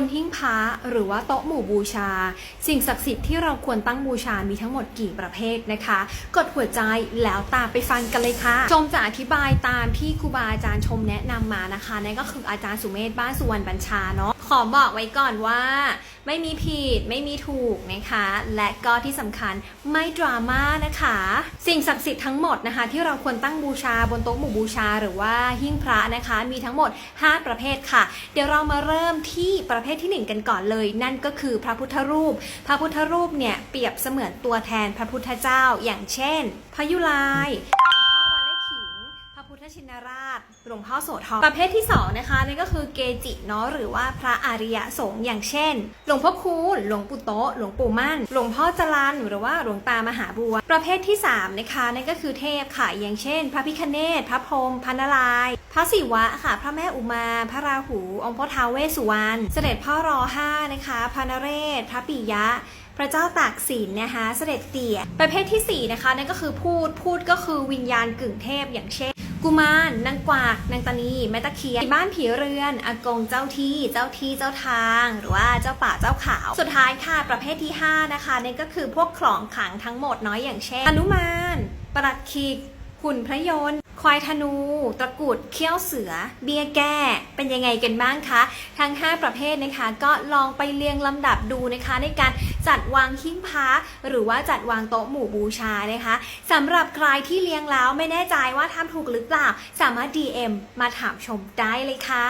บนหิ้งพระหรือว่าโต๊ะหมู่บูชา สิ่งศักดิ์สิทธิ์ที่เราควรตั้งบูชามีทั้งหมดกี่ประเภทนะคะ กดหัวใจแล้วตามไปฟังกันเลยค่ะ ชมจะอธิบายตามที่ครูบาอาจารย์ชมแนะนำมานะคะนั่นก็คืออาจารย์สุเมธบ้านสุวรรณบัญชาเนาะ ขอบอกไว้ก่อนว่า ไม่มีผิดไม่มีถูกนะคะ และก็ที่สำคัญไม่ดราม่านะคะ สิ่งศักดิ์สิทธิ์ทั้งหมดนะคะ ที่เราควรตั้งบูชาบนโต๊ะหมู่บูชาหรือว่าหิ้งพระนะคะ มีทั้งหมด 5 ประเภทค่ะ เดี๋ยวเรามาเริ่มที่ประเภทที่ 1 กันก่อนเลย นั่นก็คือพระพุทธรูป พระพุทธรูปเนี่ยเปรียบเสมือนตัวแทนพระพุทธเจ้า อย่างเช่น พระยุลาย นราชหลวงพ่อโสธรประเภทที่2นะคะนั่นก็คือเกจิเนาะหรือว่าพระอริยสงฆ์อย่างเช่น หลวงพ่อคูณหลวงปู่โตหลวงปู่มั่น หลวงพ่อจรันหรือว่าหลวงตามหาบัว ประเภทที่3นะคะนั่นก็คือเทพค่ะอย่างเช่น พระพิคเนศพระพรหมพระนารายณ์พระศิวะค่ะ พระแม่อุมา พระราหู องค์พ่อท้าวเวสสุวรรณเสด็จพ่อรอห้านะคะพระนเรศพระปิยะพระเจ้าตากสินนะคะ เสด็จเตี่ย ประเภทที่ 4 นะคะ นั่นก็คือพูด พูดก็คือวิญญาณกึ่งเทพอย่างเช่น กุมารนางกวากนางตานีแม่ตะเคียนบ้านผีเรือนอากงเจ้าที่เจ้าที่เจ้าทาง หรือว่าเจ้าป่าเจ้าเขา สุดท้ายค่ะประเภทที่ 5 นะคะนี่ก็คือพวกของขลังทั้งหมดน้อยอย่างเช่น อนุมานประหลัดขีกหุ่นพระยนต์ ควายธนู ตะกุดเขี้ยวเสือ เบี้ยแก้เป็นยังไงกันบ้างคะ ทั้ง 5 ประเภทนะคะก็ลองไปเรียงลำดับดูนะคะ ในการจัดวางหิ้งพระหรือว่าจัดวางโต๊ะหมู่บูชานะคะสำหรับใครที่เลี้ยงแล้วไม่แน่ใจว่าทำถูกหรือเปล่า สามารถ DM มาถามชมได้เลยค่ะ